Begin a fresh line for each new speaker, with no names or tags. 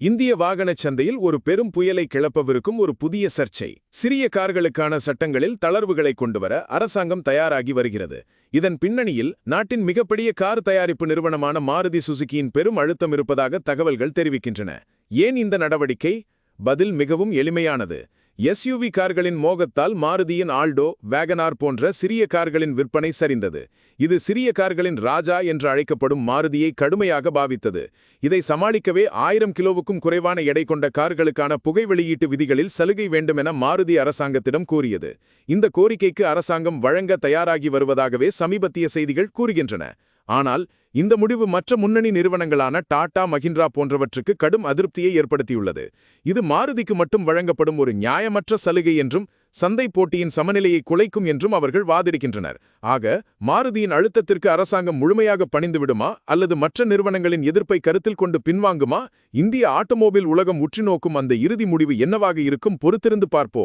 இந்திய வாகனச் சந்தையில் ஒரு பெரும் புயலை கிளப்பவிருக்கும் ஒரு புதிய சர்ச்சை. சிறிய கார்களுக்கான சட்டங்களில் தளர்வுகளை கொண்டுவர அரசாங்கம் தயாராகி வருகிறது. இதன் பின்னணியில் நாட்டின் மிகப்பெரிய கார் தயாரிப்பு நிறுவனமான மாருதி சுசுகியின் பெரும் அழுத்தம் இருப்பதாக தகவல்கள் தெரிவிக்கின்றன. ஏன் இந்த நடவடிக்கை? பதில் மிகவும் எளிமையானது. எஸ்யூவி கார்களின் மோகத்தால் மாருதியின் ஆல்டோ வேகனார் போன்ற சிறிய கார்களின் விற்பனை சரிந்தது. இது சிறிய கார்களின் ராஜா என்று அழைக்கப்படும் மாருதியை கடுமையாக பாவித்தது. இதை சமாளிக்கவே ஆயிரம் கிலோவுக்கும் குறைவான எடை கொண்ட கார்களுக்கான புகை வெளியீட்டு விதிகளில் சலுகை வேண்டுமென மாருதி அரசாங்கத்திடம் கூறியது. இந்த கோரிக்கைக்கு அரசாங்கம் வழங்க தயாராகி வருவதாகவே சமீபத்திய செய்திகள் கூறுகின்றன. ஆனால் இந்த முடிவு மற்ற முன்னணி நிறுவனங்களான டாடா மஹிந்திரா போன்றவற்றுக்கு கடும் அதிருப்தியை ஏற்படுத்தியுள்ளது. இது மாருதிக்கு மட்டும் வழங்கப்படும் ஒரு நியாயமற்ற சலுகை என்றும் சந்தை போட்டியின் சமநிலையை குலைக்கும் என்றும் அவர்கள் வாதிடுகின்றனர். ஆக மாருதியின் அழுத்தத்திற்கு அரசாங்கம் முழுமையாக பணிந்துவிடுமா அல்லது மற்ற நிறுவனங்களின் எதிர்ப்பை கருத்தில் கொண்டு பின்வாங்குமா இந்திய ஆட்டோமொபைல் உலகம் உற்றுநோக்கும் அந்த இறுதி முடிவு என்னவாக இருக்கும் பொறுத்திருந்து பார்ப்போம்.